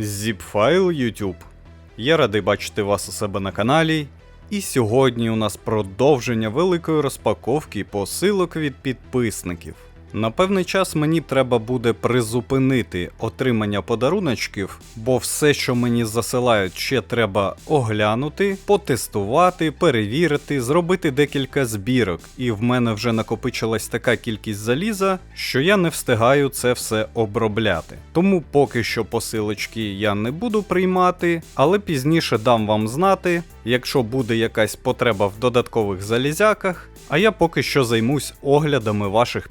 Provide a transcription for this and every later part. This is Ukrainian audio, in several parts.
Zipfile YouTube. Я радий бачити вас у себе на каналі. І сьогодні у нас продовження великої розпаковки посилок від підписників. На певний час мені треба буде призупинити отримання подаруночків, бо все, що мені засилають, ще треба оглянути, потестувати, перевірити, зробити декілька збірок. І в мене вже накопичилась така кількість заліза, що я не встигаю це все обробляти. Тому поки що посилочки я не буду приймати, але пізніше дам вам знати, якщо буде якась потреба в додаткових залізяках. А я поки що займусь оглядами ваших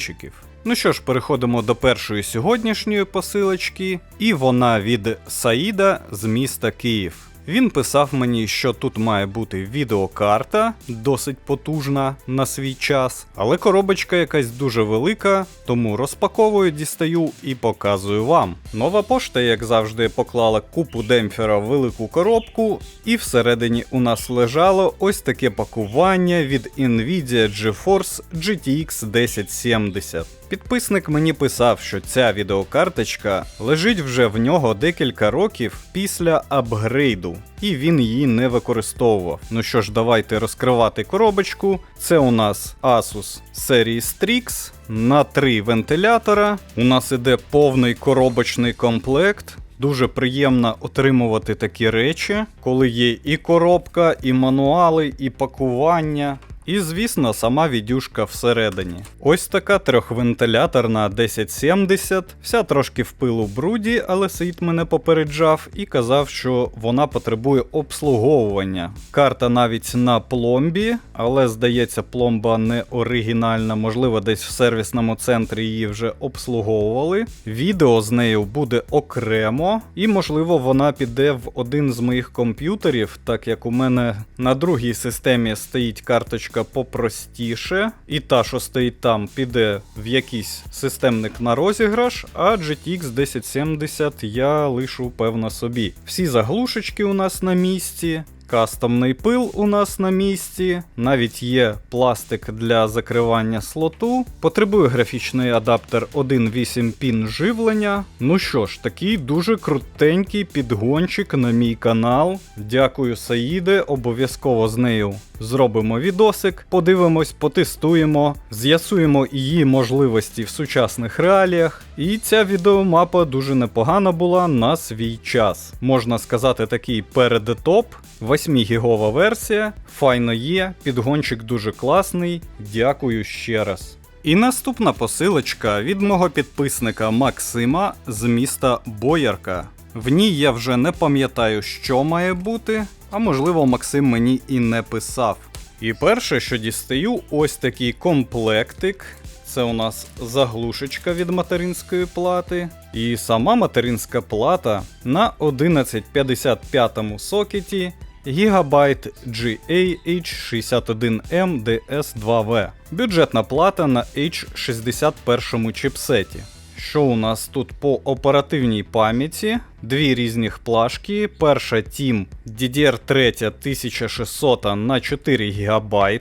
підгончиків. Ну що ж, переходимо до першої сьогоднішньої посилочки, і вона від Саїда з міста Київ. Він писав мені, що тут має бути відеокарта, досить потужна на свій час, але коробочка якась дуже велика, тому розпаковую, дістаю і показую вам. Нова пошта, як завжди, поклала купу демпфера в велику коробку, і всередині у нас лежало ось таке пакування від Nvidia GeForce GTX 1070. Підписник мені писав, що ця відеокарточка лежить вже в нього декілька років після апгрейду, і він її не використовував. Ну що ж, давайте розкривати коробочку. Це у нас Asus серії Strix на три вентилятора. У нас іде повний коробочний комплект. Дуже приємно отримувати такі речі, коли є і коробка, і мануали, і пакування. І, звісно, сама відюшка всередині. Ось така трьохвентиляторна 1070, вся трошки в пилу бруді, але Саїд мене попереджав і казав, що вона потребує обслуговування. Карта навіть на пломбі, але здається, пломба не оригінальна, можливо, десь в сервісному центрі її вже обслуговували. Відео з нею буде окремо, і, можливо, вона піде в один з моїх комп'ютерів, так як у мене на другій системі стоїть карточка попростіше, і та, що стоїть там, піде в якийсь системник на розіграш, а GTX 1070 я лишу певно собі. Всі заглушечки у нас на місці. Кастомний пил у нас на місці, навіть є пластик для закривання слоту. Потребує графічний адаптер 1.8 пін живлення. Ну що ж, такий дуже крутенький підгончик на мій канал. Дякую, Саїде, обов'язково з нею зробимо відосик, подивимось, потестуємо, з'ясуємо її можливості в сучасних реаліях. І ця відеомапа дуже непогана була на свій час. Можна сказати, такий передтоп. 8 гігова версія, файно є, підгончик дуже класний. Дякую ще раз. І наступна посилочка від мого підписника Максима з міста Боярка. В ній я вже не пам'ятаю, що має бути, а можливо, Максим мені і не писав. І перше, що дістаю, ось такий комплектик. Це у нас заглушечка від материнської плати. І сама материнська плата на 1155 сокеті Gigabyte GA-H61M DS2V. Бюджетна плата на H61 чіпсеті. Що у нас тут по оперативній пам'яті? Дві різних плашки. Перша Team DDR3 1600 на 4 ГБ.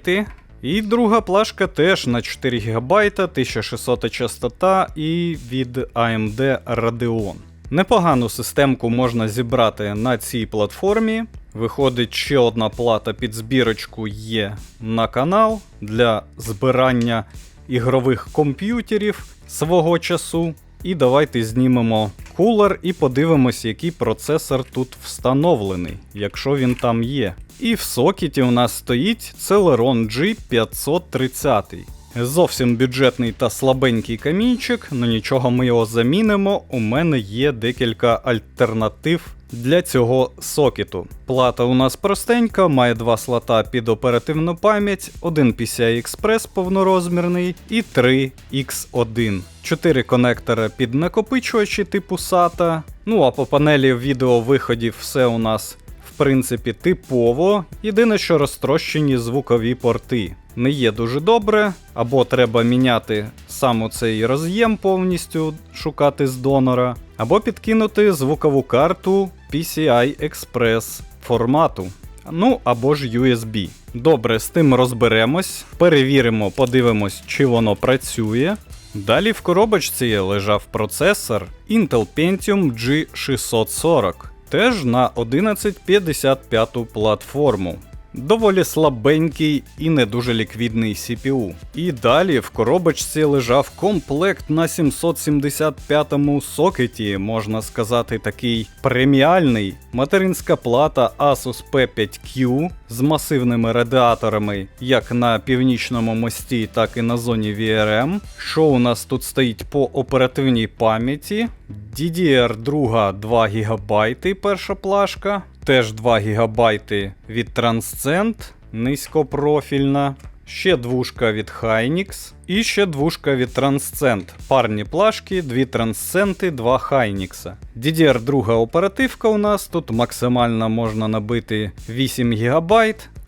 І друга плашка теж на 4 ГБ, 1600 частота і від AMD Radeon. Непогану системку можна зібрати на цій платформі. Виходить, ще одна плата під збірочку є на канал для збирання ігрових комп'ютерів свого часу. І давайте знімемо кулер і подивимось, який процесор тут встановлений, якщо він там є. І в сокеті у нас стоїть Celeron G530. Зовсім бюджетний та слабенький камінчик, але нічого ми його замінимо. У мене є декілька альтернатив для цього сокету. Плата у нас простенька, має два слота під оперативну пам'ять, один PCI Express повнорозмірний і 3 X1. Чотири конектора під накопичувачі типу SATA. Ну а по панелі відеовиходів все у нас в принципі типово. Єдине, що розтрощені звукові порти. Не є дуже добре, або треба міняти сам цей роз'єм повністю, шукати з донора, або підкинути звукову карту PCI Express формату. Ну або ж USB. Добре, з тим розберемось, перевіримо, подивимось, чи воно працює. Далі в коробочці лежав процесор Intel Pentium G640, теж на 1155 платформу. Доволі слабенький і не дуже ліквідний CPU. І далі в коробочці лежав комплект на 775-му сокеті, можна сказати, такий преміальний. Материнська плата Asus P5Q з масивними радіаторами, як на північному мості, так і на зоні VRM. Що у нас тут стоїть по оперативній пам'яті? DDR2 2 ГБ перша плашка, теж 2 ГБ від Transcend, низькопрофільна. Ще двушка від Hynix і ще двушка від Transcend. Парні плашки, дві Transcend, два Hynix. DDR2 оперативка у нас тут максимально можна набити 8 ГБ.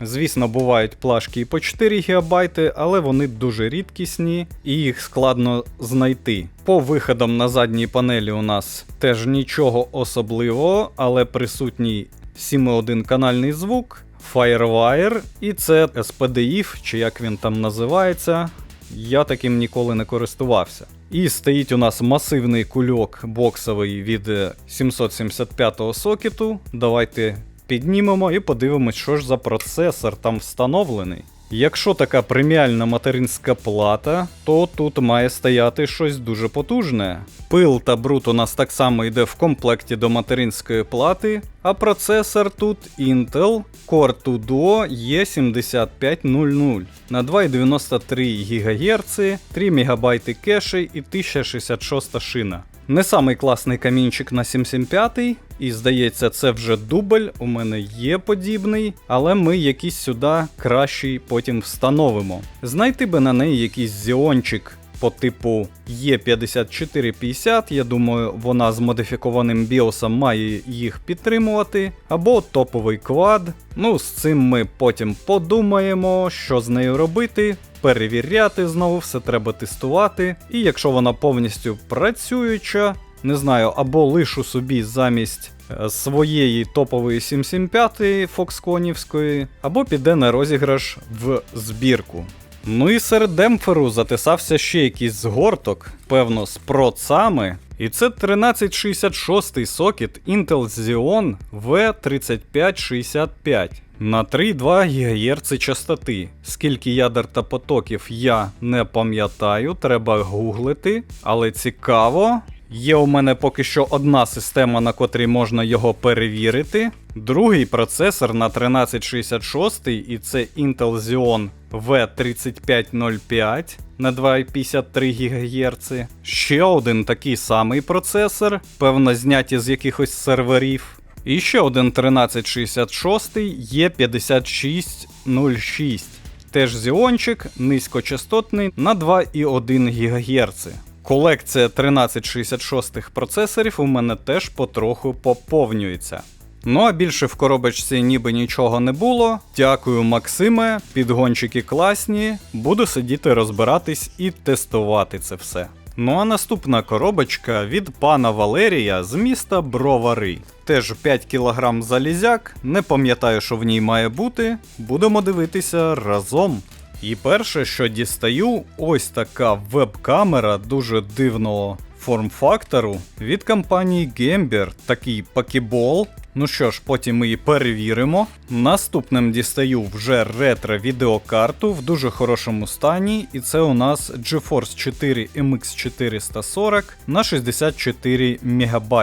Звісно, бувають плашки і по 4 ГБ, але вони дуже рідкісні і їх складно знайти. По виходам на задній панелі у нас теж нічого особливого, але присутній 7.1 канальний звук. Firewire, і це SPDIF, чи як він там називається. Я таким ніколи не користувався. І стоїть у нас масивний кульок боксовий від 775-го сокету. Давайте піднімемо і подивимось, що ж за процесор там встановлений. Якщо така преміальна материнська плата, то тут має стояти щось дуже потужне. Пил та бруд у нас так само йде в комплекті до материнської плати, а процесор тут Intel Core 2 Duo E7500 на 2,93 ГГц, 3 МБ кеші і 1066 шина. Не самий класний камінчик на 775, і здається, це вже дубль. У мене є подібний, але ми якийсь сюди кращий потім встановимо. Знайти би на неї якийсь зіончик по типу Е5450, я думаю, вона з модифікованим біосом має їх підтримувати, або топовий квад. Ну, з цим ми потім подумаємо, що з нею робити. Перевіряти знову, все треба тестувати. І якщо вона повністю працююча, не знаю, або лишу собі замість е, своєї топової 775 Фоксконівської, або піде на розіграш в збірку. Ну і серед демпферу затисався ще якийсь згорток, певно, з процами. І це 1366 сокет Intel Xeon V3565 на 3,2 ГГц частоти. Скільки ядер та потоків я не пам'ятаю, треба гуглити, але цікаво. Є у мене поки що одна система, на котрій можна його перевірити. Другий процесор на 1366 і це Intel Xeon V3505 на 2,53 ГГц. Ще один такий самий процесор, певно, зняті з якихось серверів. І ще один 1366 є 5606. Теж зіончик низькочастотний на 2,1 ГГц. Колекція 1366 процесорів у мене теж потроху поповнюється. Ну а більше в коробочці ніби нічого не було. Дякую, Максиме, підгончики класні. Буду сидіти розбиратись і тестувати це все. Ну а наступна коробочка від пана Валерія з міста Бровари. Теж 5 кг залізяк, не пам'ятаю, що в ній має бути. Будемо дивитися разом. І перше, що дістаю, ось така веб-камера дуже дивного форм-фактору від компанії Gember, такий пакібол. Ну що ж, потім ми її перевіримо. Наступним дістаю вже ретро відеокарту в дуже хорошому стані, і це у нас GeForce 4 MX440 на 64 МБ.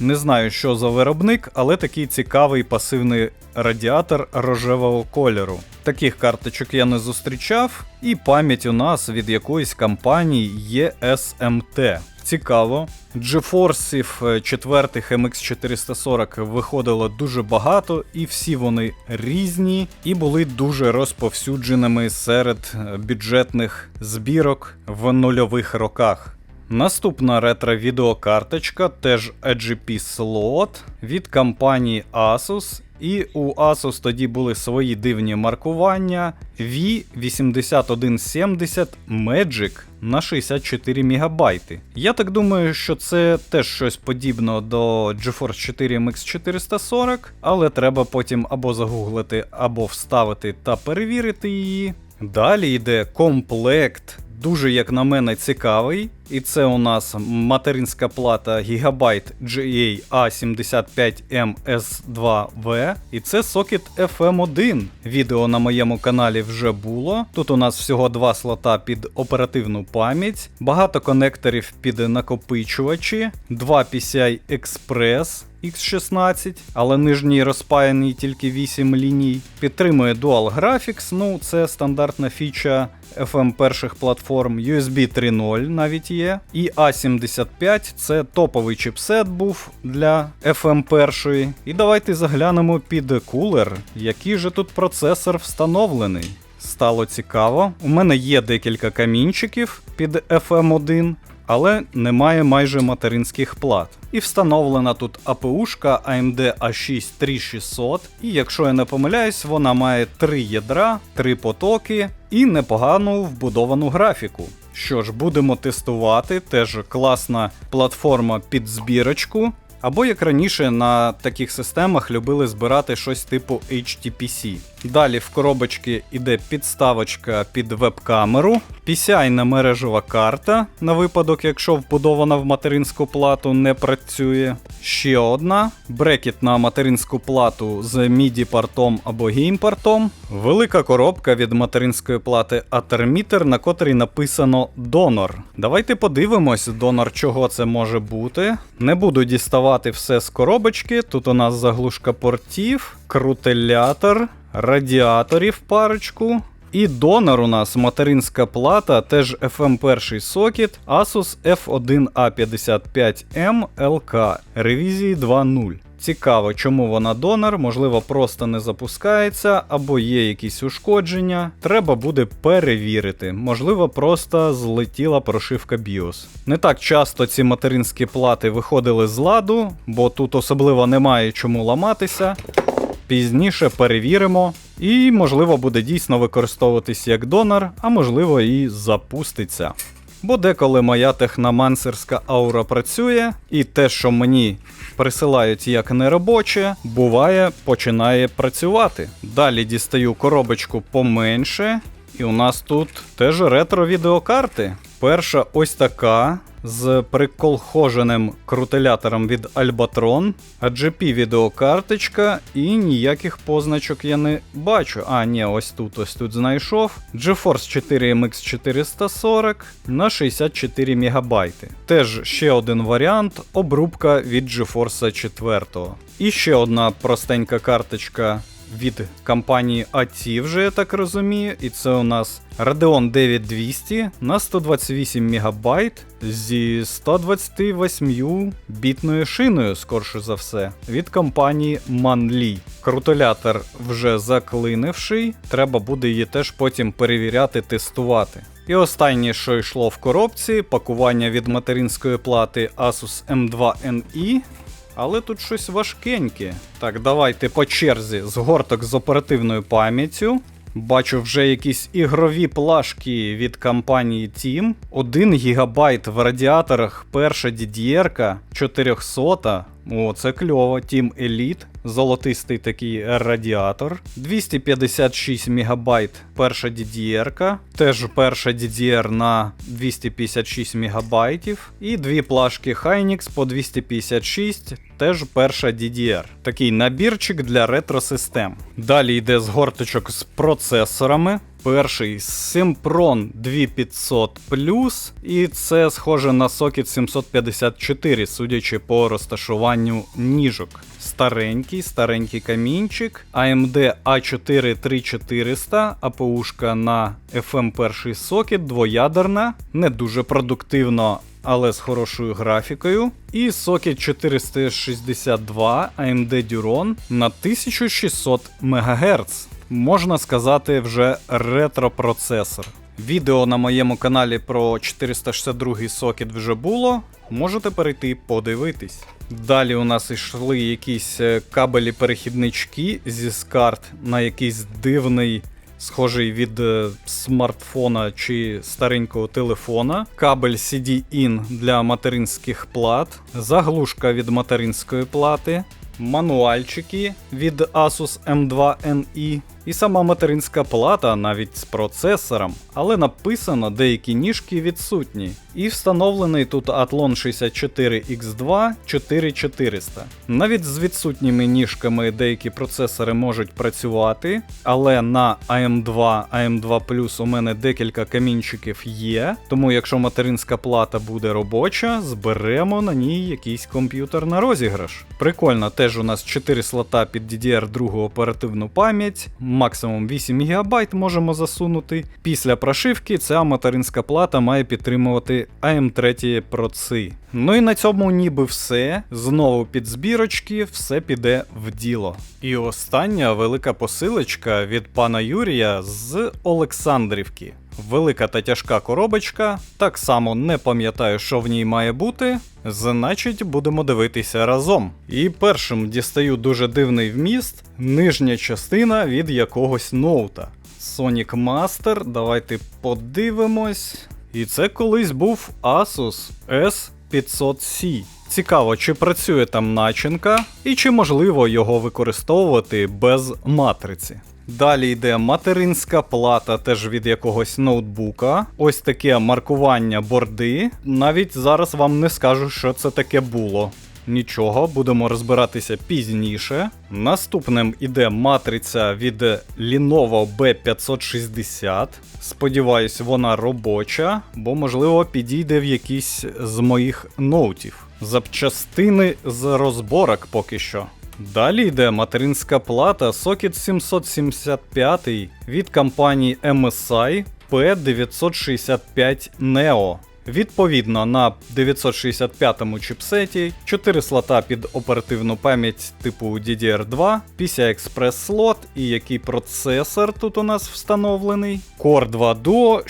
Не знаю, що за виробник, але такий цікавий пасивний радіатор рожевого кольору. Таких карточок я не зустрічав, і пам'ять у нас від якоїсь компанії є SMT. Цікаво. GeForce 4 MX440 виходило дуже багато, і всі вони різні, і були дуже розповсюдженими серед бюджетних збірок в нульових роках. Наступна ретро-відеокарточка, теж AGP Slot від компанії Asus. І у Asus тоді були свої дивні маркування V8170 Magic на 64 МБ. Я так думаю, що це теж щось подібне до GeForce 4 MX440, але треба потім або загуглити, або вставити та перевірити її. Далі йде комплект дуже, як на мене, цікавий. І це у нас материнська плата Gigabyte GA A75MS2V. І це сокет FM1. Відео на моєму каналі вже було. Тут у нас всього два слота під оперативну пам'ять, багато конекторів під накопичувачі, два PCI Express. X16, але нижній розпаяний тільки 8 ліній. Підтримує Dual Graphics, ну це стандартна фіча FM перших платформ, USB 3.0 навіть є. І A75 це топовий чіпсет був для FM першої. І давайте заглянемо під кулер, який же тут процесор встановлений. Стало цікаво. У мене є декілька камінчиків під FM1 але немає майже материнських плат. І встановлена тут АПУшка AMD A6 3600, і якщо я не помиляюсь, вона має три ядра, три потоки і непогану вбудовану графіку. Що ж, будемо тестувати, теж класна платформа під збірочку. Або як раніше на таких системах любили збирати щось типу HTPC. Далі в коробочці йде підставочка під веб-камеру, PCI мережева карта на випадок, якщо вбудована в материнську плату не працює. Ще одна брекет на материнську плату з MIDI портом або геймпортом. Велика коробка від материнської плати Атермітер, на котрій написано донор. Давайте подивимось, донор чого це може бути. Не буду діставати все з коробочки. Тут у нас заглушка портів, крутелятор радіаторів парочку. І донор у нас материнська плата, теж FM перший сокет Asus F1A55M LK ревізії 2.0. Цікаво, чому вона донор, можливо, просто не запускається, або є якісь ушкодження. Треба буде перевірити. Можливо, просто злетіла прошивка BIOS. Не так часто ці материнські плати виходили з ладу, бо тут особливо немає чому ламатися. Пізніше перевіримо, і, можливо, буде дійсно використовуватись як донор, а можливо і запуститься. Бо деколи моя техномансерська аура працює, і те, що мені присилають як неробоче, буває, починає працювати. Далі дістаю коробочку поменше, і у нас тут теж ретро-відеокарти. Перша ось така з приколхоженим крутилятором від Albatron, AGP відеокарточка і ніяких позначок я не бачу. А, ні, ось тут ось тут знайшов. GeForce 4 MX 440 на 64 МБ. Теж ще один варіант обрубка від GeForce 4. І ще одна простенька карточка від компанії AT вже, я так розумію. І це у нас Radeon 9200 на 128 МБ зі 128 бітною шиною, скорше за все, від компанії Manli. Крутолятор вже заклинивший, треба буде її теж потім перевіряти, тестувати. І останнє, що йшло в коробці, пакування від материнської плати Asus M2NE. Але тут щось важкеньке. Так, давайте по черзі згорток з оперативною пам'яттю. Бачу вже якісь ігрові плашки від компанії Team. 1 ГБ в радіаторах перша DDR 400. О, це кльово. Team Elite. Золотистий такий радіатор. 256 МБ перша DDR. Теж перша DDR на 256 МБ. І дві плашки Hynix по 256. Теж перша DDR. Такий набірчик для ретро-систем. Далі йде згорточок з процесорами. Перший Sempron 2500 і це схоже на сокет 754, судячи по розташуванню ніжок. Старенький, старенький камінчик, AMD A4 3400, АПУшка на FM перший сокет, двоядерна, не дуже продуктивно. Але з хорошою графікою. І сокет 462 AMD Duron на 1600 МГц можна сказати, вже ретро-процесор. Відео на моєму каналі про 462 сокет вже було, можете перейти подивитись. Далі у нас йшли якісь е, кабелі-перехіднички зі скарт на якийсь дивний, схожий від е, смартфона чи старенького телефона, кабель CD-IN для материнських плат, заглушка від материнської плати, мануальчики від Asus M2NE і сама материнська плата навіть з процесором, але написано деякі ніжки відсутні. І встановлений тут Athlon 64X2 4400. Навіть з відсутніми ніжками деякі процесори можуть працювати, але на AM2, AM2 Plus у мене декілька камінчиків є. Тому якщо материнська плата буде робоча, зберемо на ній якийсь комп'ютер на розіграш. Прикольно, теж у нас 4 слота під DDR2 оперативну пам'ять, максимум 8 ГБ можемо засунути. Після прошивки ця материнська плата має підтримувати AM3 проци. Ну і на цьому ніби все. Знову під збірочки, все піде в діло. І остання велика посилочка від пана Юрія з Олександрівки. Велика та тяжка коробочка, так само не пам'ятаю, що в ній має бути. Значить, будемо дивитися разом. І першим дістаю дуже дивний вміст, нижня частина від якогось ноута. Sonic Master, давайте подивимось. І це колись був Asus S500C. Цікаво, чи працює там начинка, і чи можливо його використовувати без матриці. Далі йде материнська плата теж від якогось ноутбука. Ось таке маркування борди. Навіть зараз вам не скажу, що це таке було. Нічого, будемо розбиратися пізніше. Наступним іде матриця від Lenovo B560. Сподіваюсь, вона робоча, бо, можливо, підійде в якийсь з моїх ноутів. Запчастини з розборок поки що. Далі йде материнська плата Socket 775 від компанії MSI P965 Neo. Відповідно на 965 чіпсеті, 4 слота під оперативну пам'ять типу DDR2, PCI-Express слот і який процесор тут у нас встановлений. Core 2 Duo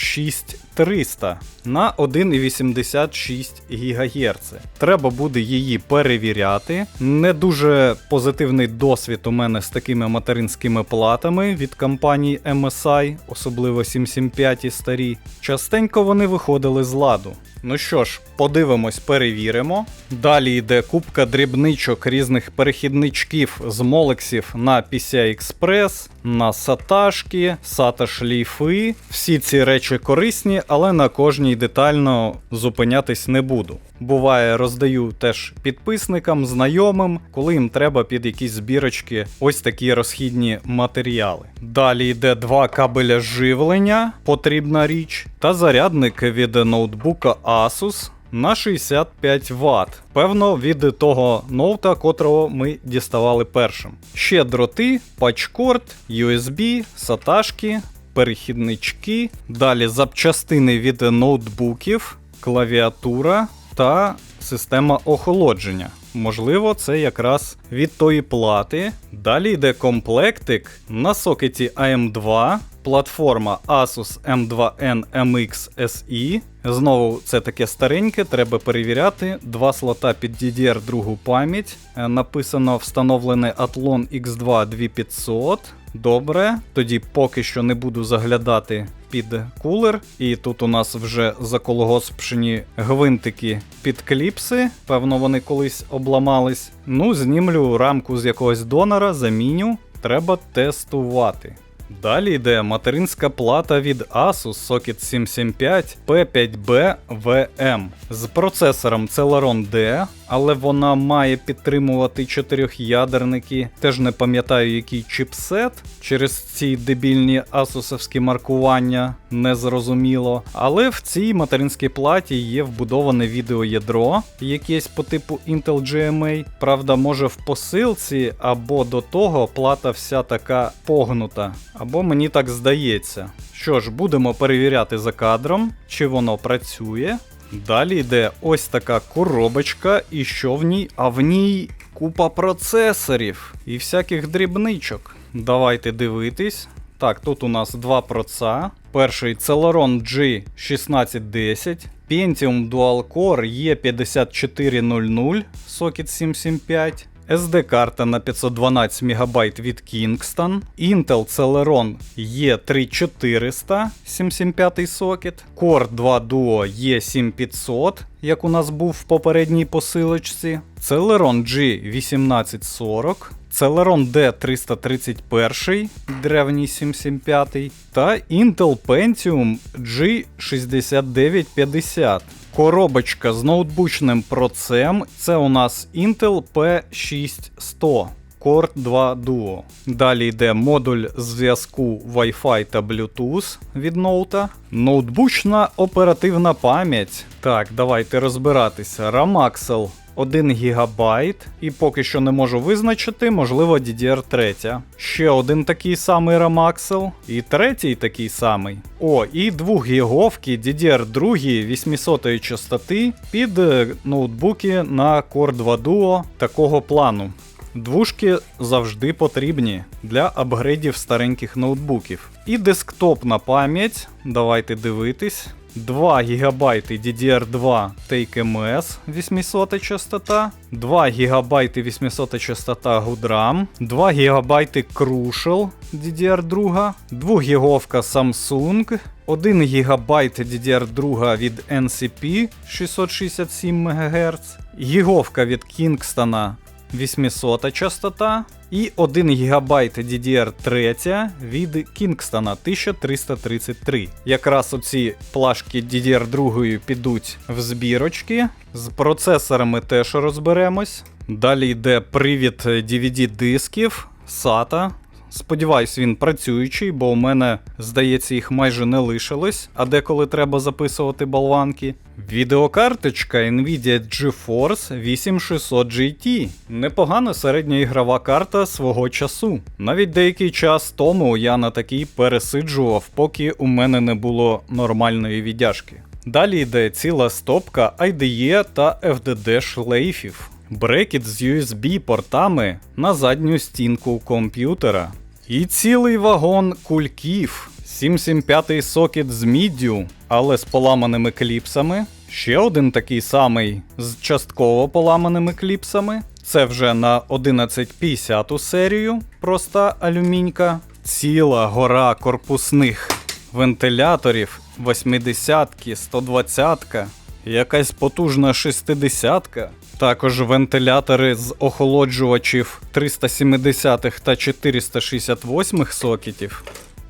6300 на 1,86 ГГц. Треба буде її перевіряти. Не дуже позитивний досвід у мене з такими материнськими платами від компанії MSI, особливо 775 і старі. Частенько вони виходили з ладу. Ну що ж, подивимось, перевіримо. Далі йде кубка дрібничок різних перехідничків з молексів на PCI Express, на саташки, SATA шліфи. Всі ці речі корисні, але на кожній детально зупинятись не буду. Буває, роздаю теж підписникам, знайомим, коли їм треба під якісь збірочки ось такі розхідні матеріали. Далі йде два кабеля живлення, потрібна річ, та зарядник від ноутбука Asus. На 65 Вт. Певно, від того ноута, котрого ми діставали першим. Ще дроти, патчкорд, USB, саташки, перехіднички. Далі запчастини від ноутбуків, клавіатура та система охолодження. Можливо, це якраз від тої плати. Далі йде комплектик на сокеті AM2, платформа Asus M2N MX SE. Знову це таке стареньке, треба перевіряти. Два слота під DDR2 пам'ять. Е, Написано встановлене Athlon X2 2500. Добре, тоді поки що не буду заглядати під кулер. І тут у нас вже закологоспшені гвинтики під кліпси. Певно, вони колись обламались. Ну, знімлю рамку з якогось донора, заміню. Треба тестувати. Далі йде материнська плата від Asus Socket 775 P5B VM з процесором Celeron D, але вона має підтримувати чотирьохядерники. Теж не пам'ятаю, який чіпсет. Через ці дебільні асусовські маркування незрозуміло. Але в цій материнській платі є вбудоване відеоядро, якесь по типу Intel GMA. Правда, може в посилці або до того плата вся така погнута. Або мені так здається. Що ж, будемо перевіряти за кадром, чи воно працює. Далі йде ось така коробочка, і що в ній? А в ній купа процесорів і всяких дрібничок. Давайте дивитись. Так, тут у нас два проца. Перший Celeron G1610, Pentium Dual Core E5400, Socket 775. SD-карта на 512 МБ від Kingston, Intel Celeron E3400 775 сокет, Core 2 Duo E7500, як у нас був в попередній посилочці, Celeron G1840, Celeron D331, древній 775 та Intel Pentium G6950. Коробочка з ноутбучним процем. Це у нас Intel P6100. Core 2 Duo. Далі йде модуль зв'язку Wi-Fi та Bluetooth від ноута. Ноутбучна оперативна пам'ять. Так, давайте розбиратися. Ramaxel 1 ГБ, і поки що не можу визначити, можливо, DDR3. Ще один такий самий Ramaxel, і третій такий самий. О, і 2 гіговки DDR2 800 частоти під е, ноутбуки на Core 2 Duo такого плану. Двушки завжди потрібні для апгрейдів стареньких ноутбуків. І десктопна пам'ять, давайте дивитись. 2 ГБ DDR2 TakeMS 800 частота, 2 ГБ 800 частота GoodRAM, 2 ГБ Crucial DDR2, 2 гіговка Samsung, 1 ГБ DDR2 від NCP 667 МГц, гіговка від Kingston 800 частота і 1 ГБ DDR3 від Kingston 1333. Якраз оці плашки DDR2 підуть в збірочки. З процесорами теж розберемось. Далі йде привід DVD-дисків SATA. Сподіваюсь, він працюючий, бо у мене, здається, їх майже не лишилось, а деколи треба записувати болванки. Відеокарточка Nvidia GeForce 8600 GT. Непогана середня ігрова карта свого часу. Навіть деякий час тому я на такій пересиджував, поки у мене не було нормальної віддяжки. Далі йде ціла стопка IDE та FDD шлейфів. Брекет з USB портами на задню стінку комп'ютера. І цілий вагон кульків. 775 сокет з міддю, але з поламаними кліпсами. Ще один такий самий з частково поламаними кліпсами. Це вже на 1150 серію, проста алюмінька. Ціла гора корпусних вентиляторів 80-ки, 120-ка, якась потужна 60-ка. Також вентилятори з охолоджувачів 370 та 468 сокетів.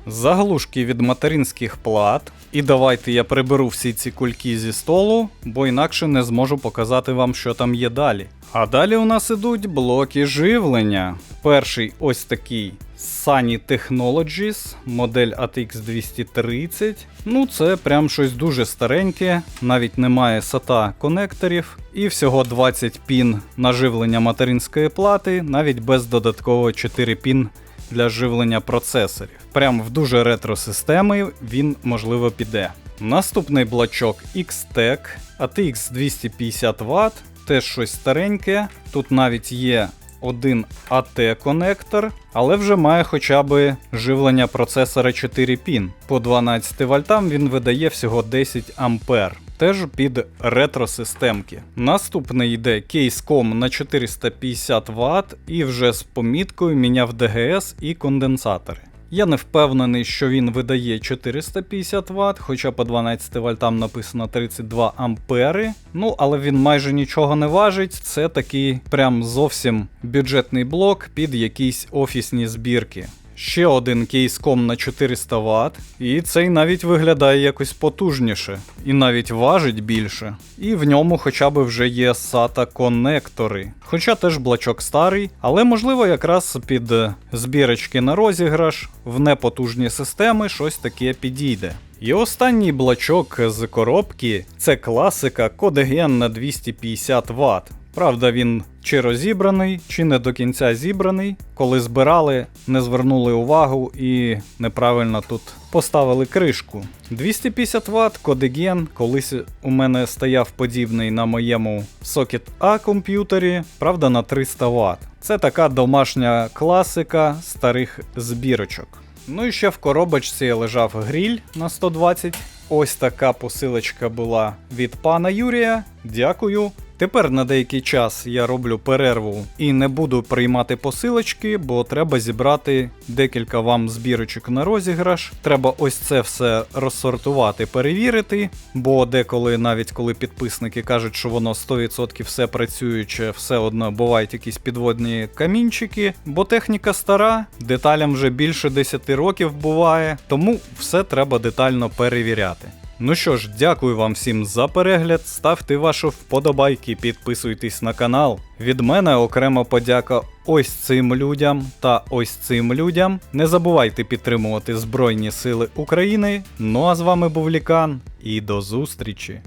Заглушки від материнських плат. І давайте я приберу всі ці кульки зі столу, бо інакше не зможу показати вам, що там є далі. А далі у нас ідуть блоки живлення. Перший ось такий Sunny Technologies, модель ATX 230. Ну, це прям щось дуже стареньке, навіть немає SATA конекторів. І всього 20 пін на живлення материнської плати, навіть без додаткового 4 пін для живлення процесорів. Прям в дуже ретро системи він можливо піде. Наступний блочок X-Tech ATX 250 Вт, теж щось стареньке. Тут навіть є один AT-конектор, але вже має хоча б живлення процесора 4 пін. По 12 вольтам він видає всього 10 ампер. Теж під ретро-системки. Наступний йде кейском на 450 Вт і вже з поміткою міняв ДГС і конденсатори. Я не впевнений, що він видає 450 Вт, хоча по 12 вольтам написано 32 ампери. Ну, але він майже нічого не важить. Це такий прям зовсім бюджетний блок під якісь офісні збірки. Ще один кейском на 400 Вт, і цей навіть виглядає якось потужніше, і навіть важить більше. І в ньому хоча б вже є SATA конектори. Хоча теж блочок старий, але можливо якраз під збірочки на розіграш в непотужні системи щось таке підійде. І останній блочок з коробки це класика Codegen на 250 Вт. Правда, він чи розібраний, чи не до кінця зібраний. Коли збирали, не звернули увагу і неправильно тут поставили кришку. 250 Вт Кодеген, колись у мене стояв подібний на моєму Socket A комп'ютері, правда, на 300 Вт. Це така домашня класика старих збірочок. Ну і ще в коробочці лежав гріль на 120. Ось така посилочка була від пана Юрія. Дякую. Тепер на деякий час я роблю перерву і не буду приймати посилочки, бо треба зібрати декілька вам збірочок на розіграш. Треба ось це все розсортувати, перевірити, бо деколи, навіть коли підписники кажуть, що воно 100% все працююче, все одно бувають якісь підводні камінчики, бо техніка стара, деталям вже більше 10 років буває, тому все треба детально перевіряти. Ну що ж, дякую вам всім за перегляд. Ставте ваші вподобайки, підписуйтесь на канал. Від мене окрема подяка ось цим людям та ось цим людям. Не забувайте підтримувати Збройні Сили України. Ну а з вами був Лікан і до зустрічі!